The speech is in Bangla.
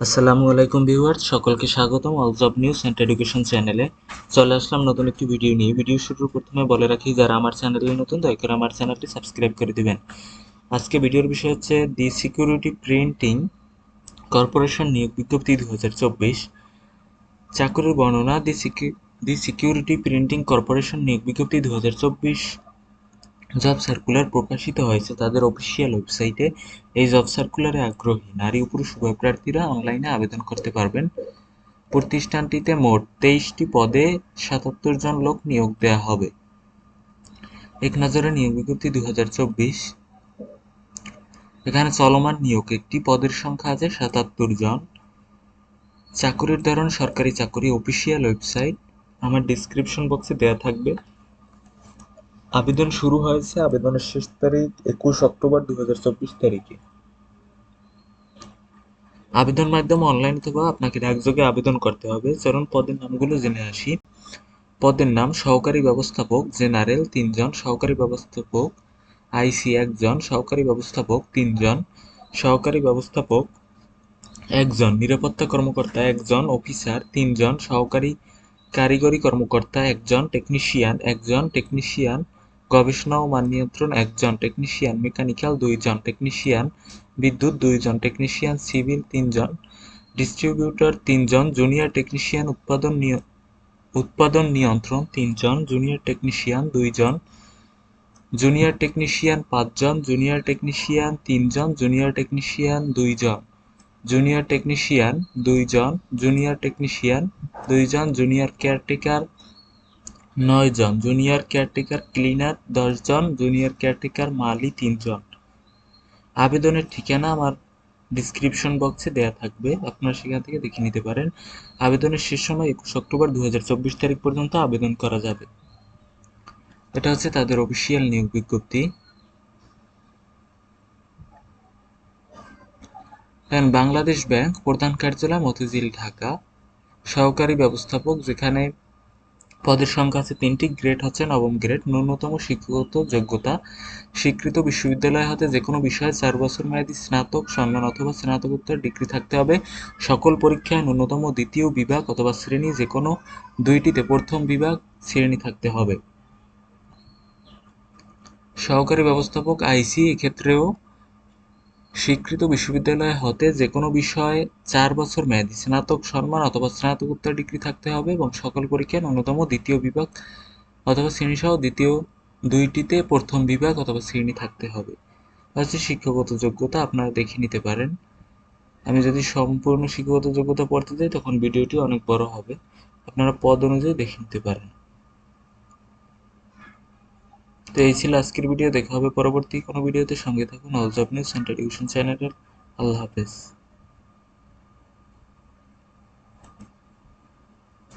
আসসালামু আলাইকুম ভিউয়ার্স, সকলকে স্বাগতম all job news and education চ্যানেলে চলে আসলাম নতুন একটি ভিডিও নিয়ে। ভিডিও শুরুর প্রথমে বলে রাখি, যারা আমার চ্যানেলে নতুন, দয়া করে আমার চ্যানেলটি সাবস্ক্রাইব করে দেবেন। আজকে ভিডিওর বিষয় হচ্ছে দি সিকিউরিটি প্রিন্টিং কর্পোরেশন নিয়োগ বিজ্ঞপ্তি দু হাজার চব্বিশ। চাকরির বর্ণনা দি সিকিউ দি সিকিউরিটি প্রিন্টিং কর্পোরেশন নিয়োগ বিজ্ঞপ্তি দু হাজার চব্বিশ জব সার্কুলার প্রকাশিত হয়েছে তাদের অফিসিয়াল ওয়েবসাইটে এই জব সার্কুলারে আগ্রহী নারী পুরুষ উভয় প্রার্থীরা অনলাইনে আবেদন করতে পারবেন। প্রতিষ্ঠানটিতে মোট তেইশটি পদে সাতাত্তর জন লোক নিয়োগ দেওয়া হবে। এক নজরে নিয়োগ বিজ্ঞপ্তি দু হাজার চব্বিশ। এখানে চলমান নিয়োগ একটি পদের সংখ্যা আছে সাতাত্তর জন। চাকুরির ধরন সরকারি চাকুরি অফিসিয়াল ওয়েবসাইট আমার ডিসক্রিপশন বক্সে দেওয়া থাকবে। আবেদন শুরু হয়েছে আবেদনের শেষ তারিখ একুশ অক্টোবর দু তারিখে। আবেদন মাধ্যমে অনলাইন অথবা আপনাকে ডাকযোগে আবেদন করতে হবে। চরণ পদের নামগুলো জেনে আসি। পদের নাম সহকারী ব্যবস্থাপক জেনারেল তিনজন, সহকারী ব্যবস্থাপক আইসি একজন, সহকারী ব্যবস্থাপক তিনজন, সহকারী ব্যবস্থাপক একজন, নিরাপত্তা কর্মকর্তা একজন, অফিসার তিনজন, সহকারী কারিগরি কর্মকর্তা একজন, টেকনিশিয়ান একজন, টেকনিশিয়ান গবেষণা ও মান নিয়ন্ত্রণ একজন টেকনিশিয়ান মেকানিক্যাল দুইজন টেকনিশিয়ান বিদ্যুৎ দুইজন টেকনিশিয়ান সিভিল তিনজন ডিস্ট্রিবিউটর তিনজন জুনিয়র টেকনিশিয়ান উৎপাদন উৎপাদন নিয়ন্ত্রণ তিনজন জুনিয়র টেকনিশিয়ান দুইজন জুনিয়র টেকনিশিয়ান পাঁচজন জুনিয়র টেকনিশিয়ান তিনজন জুনিয়র টেকনিশিয়ান দুইজন জুনিয়র টেকনিশিয়ান দুইজন জুনিয়র টেকনিশিয়ান দুইজন জুনিয়র কেয়ারটেকার নয় জন জুনিয়র কেয়ারটেকার ক্লিনার দশ জন জুনিয়র কেয়ারটেকার মালি তিনজন। আবেদনের ঠিকানা আমার ডিসক্রিপশন বক্সে দেওয়া থাকবে, আপনারা সেখান থেকে দেখে নিতে পারেন। আবেদনের শেষ সময় একুশ অক্টোবর দুহাজার চব্বিশ তারিখ পর্যন্ত আবেদন করা যাবে। এটা হচ্ছে তাদের অফিসিয়াল নিয়োগ বিজ্ঞপ্তি। বাংলাদেশ ব্যাংক প্রধান কার্যালয় মতিঝিল, ঢাকা। সহকারী ব্যবস্থাপক যেখানে পদের সংখ্যা আছে তিনটি, গ্রেড হচ্ছে নবম গ্রেড, ন্যূনতম শিক্ষাগত যোগ্যতা, স্বীকৃত বিশ্ববিদ্যালয় হতে যে কোনো বিষয়ে চার বছর মেয়াদী স্নাতক সম্মান অথবা স্নাতকোত্তর ডিগ্রি থাকতে হবে। সকল পরীক্ষায় ন্যূনতম দ্বিতীয় বিভাগ অথবা শ্রেণি যে কোনো দুইটিতে প্রথম বিভাগ শ্রেণি থাকতে হবে। সহকারী ব্যবস্থাপক, আইসি, এক্ষেত্রেও স্বীকৃত বিশ্ববিদ্যালয় হতে যে কোনো বিষয়ে চার বছর মেয়াদী স্নাতক সম্মান অথবা স্নাতকোত্তর ডিগ্রি থাকতে হবে এবং সকল পরীক্ষায় ন্যূনতম দ্বিতীয় বিভাগ অথবা শ্রেণীসহ দ্বিতীয় দুইটিতে প্রথম বিভাগ অথবা শ্রেণি থাকতে হবে। হচ্ছে শিক্ষাগত যোগ্যতা আপনারা দেখে নিতে পারেন। আমি যদি সম্পূর্ণ শিক্ষাগত যোগ্যতা পড়তে যাই, তখন ভিডিওটি অনেক বড় হবে। আপনারা পদ অনুযায়ী দেখে নিতে পারেন। তো এই ছিল আজকের ভিডিও। দেখা হবে পরবর্তী কোনো ভিডিওতে। সঙ্গে থাকুন। All job news centre tuition চ্যানেলের আল্লাহ হাফেজ।